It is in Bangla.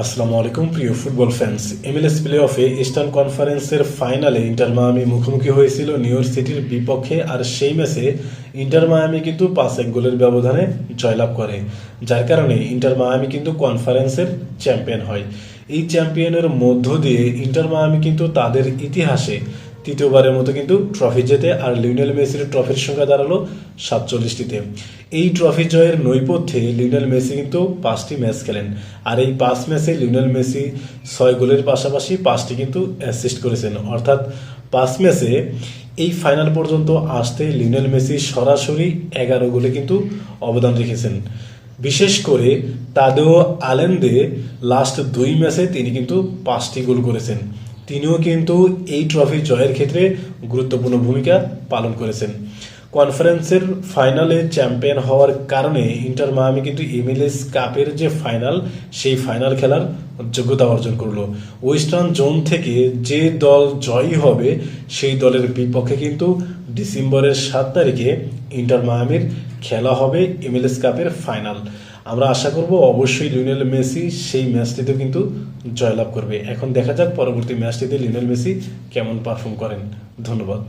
আসসালামু আলাইকুম, প্রিয় ফুটবল ফ্যান্স এমএলএস প্লে অফে ইস্টার্ন কনফারেন্সের ফাইনালে ইন্টার মায়ামি মুখোমুখি হয়েছিল নিউ ইয়র্ক সিটির বিপক্ষে আর সেই ম্যাচে ইন্টার মায়ামি কিন্তু পাঁচ এক গোলের ব্যবধানে জয়লাভ করে, যার কারণে ইন্টার মায়ামি কিন্তু কনফারেন্সের চ্যাম্পিয়ন হয়। এই চ্যাম্পিয়নের মধ্য দিয়ে ইন্টার মায়ামি কিন্তু তাদের ইতিহাসে তৃতীয়বারের মতো কিন্তু ট্রফি জেতে আর লিওনেল মেসির ট্রফির সংখ্যা দাঁড়াল সাতচল্লিশটিতে। এই ট্রফি জয়ের নৈপথ্যে লিওনেল মেসি কিন্তু পাঁচটি ম্যাচ খেলেন। আর এই পাঁচ ম্যাচে লিওনেল মেসি ছয় গোলের পাশাপাশি পাঁচটি কিন্তু অ্যাসিস্ট করেছেন। অর্থাৎ পাঁচ ম্যাচে এই ফাইনাল পর্যন্ত আসতে লিওনেল মেসি সরাসরি এগারো গোলে কিন্তু অবদান রেখেছেন। বিশেষ করে তাদেও আলেন্দে লাস্ট দুই ম্যাচে তিনি কিন্তু পাঁচটি গোল করেছেন। তিনিও কিন্তু এই ট্রফি জয়ের ক্ষেত্রে গুরুত্বপূর্ণ ভূমিকা পালন করেছেন। কনফারেন্সের ফাইনালে চ্যাম্পিয়ন হওয়ার কারণে ইন্টার মায়ামি কিন্তু এমএলএস কাপের যে ফাইনাল সেই ফাইনাল খেলার যোগ্যতা অর্জন করল। ওয়েস্টার্ন জোন থেকে যে দল জয়ী হবে, সেই দলের বিপক্ষে কিন্তু ডিসেম্বরের সাত তারিখে ইন্টার মায়ামির খেলা হবে এমএলএস কাপের ফাইনাল আমরা আশা করব অবশ্যই লিওনেল মেসি সেই ম্যাচটিতেও কিন্তু জয়লাভ করবে। এখন দেখা যাক পরবর্তী ম্যাচটিতে লিওনেল মেসি কেমন পারফর্ম করেন। ধন্যবাদ।